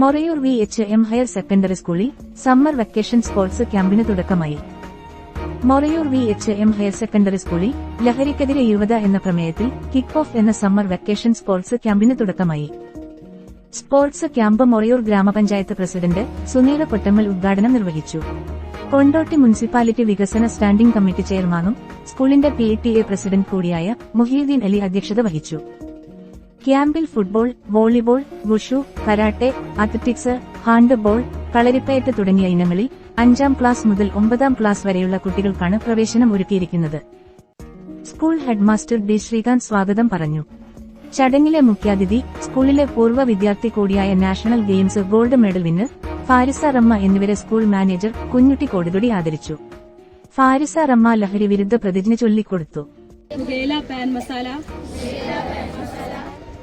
Morayur V H M higher secondary സ്കൂളിൽ summer vacation sports ക്യാമ്പിന് തുടക്കമായി. Morayur V H M higher secondary സ്കൂളിൽ ലഹരിക്കെതിരെ യുവത എന്ന പ്രമേയത്തിൽ കിക്ക് ഓഫ് എന്ന സമ്മർ വെക്കേഷൻ സ്പോർട്സ് ക്യാമ്പിന് തുടക്കമായി. സ്പോർട്സ് ക്യാമ്പ് മൊറയൂർ ഗ്രാമപഞ്ചായത്ത് പ്രസിഡന്റ് സുനീറ പൊട്ടമ്മൽ ഉദ്ഘാടനം നിർവഹിച്ചു. കൊണ്ടോട്ടി മുനിസിപ്പാലിറ്റി വികസന സ്റ്റാൻഡിംഗ് കമ്മിറ്റി ചെയർമാനും സ്കൂളിന്റെ പി ടി എ പ്രസിഡന്റ് കൂടിയായ മുഹീദ്ദീൻ അലി അധ്യക്ഷത വഹിച്ചു. ക്യാമ്പിൽ football volleyball wushu karate athletics handball kalaripayattu തുടങ്ങിയ ഇനങ്ങളിൽ അഞ്ചാം ക്ലാസ് മുതൽ ഒമ്പതാം ക്ലാസ് വരെയുള്ള കുട്ടികൾക്കാണ് പ്രവേശനം ഒരുക്കിയിരിക്കുന്നത്. School headmaster D. ശ്രീകാന്ത് സ്വാഗതം പറഞ്ഞു. ചടങ്ങിലെ മുഖ്യാതിഥി സ്കൂളിലെ പൂർവ വിദ്യാർത്ഥി കൂടിയായ national games gold medal winner Farisa Ramma എന്നിവരെ സ്കൂൾ മാനേജർ കുഞ്ഞുട്ടി കോടുതുടി ആദരിച്ചു. ഫാരിസ റമ്മ ലഹരി വിരുദ്ധ പ്രതിജ്ഞ ചൊല്ലിക്കൊടുത്തു. പാൻ മസാല.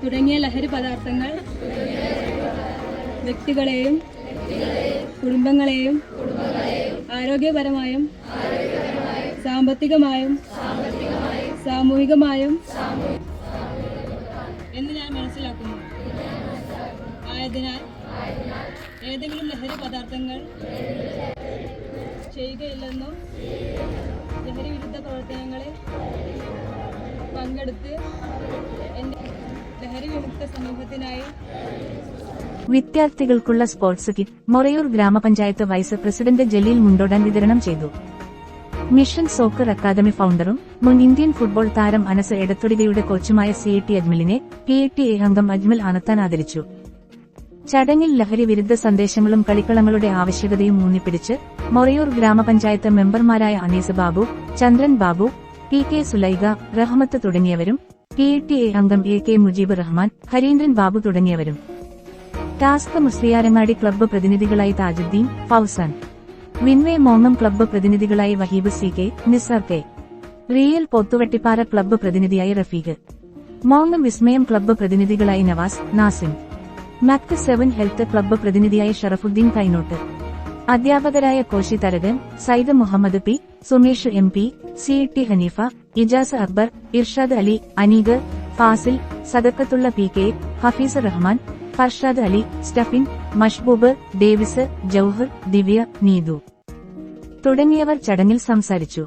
തുടങ്ങിയ ലഹരി പദാർത്ഥങ്ങൾ വ്യക്തികളെയും കുടുംബങ്ങളെയും ആരോഗ്യപരമായും സാമ്പത്തികമായും സാമൂഹികമായും എന്ന് ഞാൻ മനസ്സിലാക്കുന്നു. ആയതിനാൽ ഏതെങ്കിലും ലഹരി പദാർത്ഥങ്ങൾ ചെയ്യുകയില്ലെന്നും ലഹരി വിരുദ്ധ പ്രവർത്തനങ്ങളെ പങ്കെടുത്ത് എന്റെ വിദ്യാർത്ഥികൾക്കുള്ള സ്പോർട്സ് കിറ്റ് മൊറയൂർ ഗ്രാമപഞ്ചായത്ത് വൈസ് പ്രസിഡന്റ് ജലീൽ മുണ്ടോടാൻ വിതരണം ചെയ്തു. മിഷൻ സോക്കർ അക്കാദമി ഫൗണ്ടറും മുൻ ഇന്ത്യൻ ഫുട്ബോൾ താരം അനസ് എടത്തൊടികയുടെ കോച്ചുമായ സി ടി അജ്മലിനെ പി എ ടി എ അംഗം അജ്മൽ അണത്താൻ ആദരിച്ചു. ചടങ്ങിൽ ലഹരി വിരുദ്ധ സന്ദേശങ്ങളും കളിക്കളങ്ങളുടെ ആവശ്യകതയും ഊന്നിപ്പിടിച്ച് മൊറയൂർ ഗ്രാമപഞ്ചായത്ത് മെമ്പർമാരായ അനീസ് ബാബു ചന്ദ്രൻ ബാബു പി കെ സുലൈഗ റഹ്മത്ത് തുടങ്ങിയവരും പി ടി എ അംഗം എ കെ മുജീബ് റഹ്മാൻ ഹരീന്ദ്രൻ ബാബു തുടങ്ങിയവരും. ടാസ്ക് മുസ്ലിയാരങ്ങാടി ക്ലബ്ബ് പ്രതിനിധികളായി താജുദ്ദീൻ ഫൌസാൻ. വിൻവേ മോങ്ങം club പ്രതിനിധികളായി Waheeb C K Nisar K. Real Pothuvettippara club പ്രതിനിധിയായി റഫീഖ്. മോങ്ങം വിസ്മയം ക്ലബ്ബ് പ്രതിനിധികളായി Navas Nasim. മാക്ട് seven health club പ്രതിനിധിയായി ഷറഫുദ്ദീൻ കൈനോട്ട്. അധ്യാപകരായ Koshy Tharakan Syed Muhammad P Sumesh M P C T Haneefa Ijaz Akbar Irshad Ali Aneegar Fasil Sadakathulla P K Hafeez Rahman Farshad Ali Steffin Mashboob Davis Jouhar Divya Neethu. തുടങ്ങിയവർ ചടങ്ങിൽ സംസാരിച്ചു.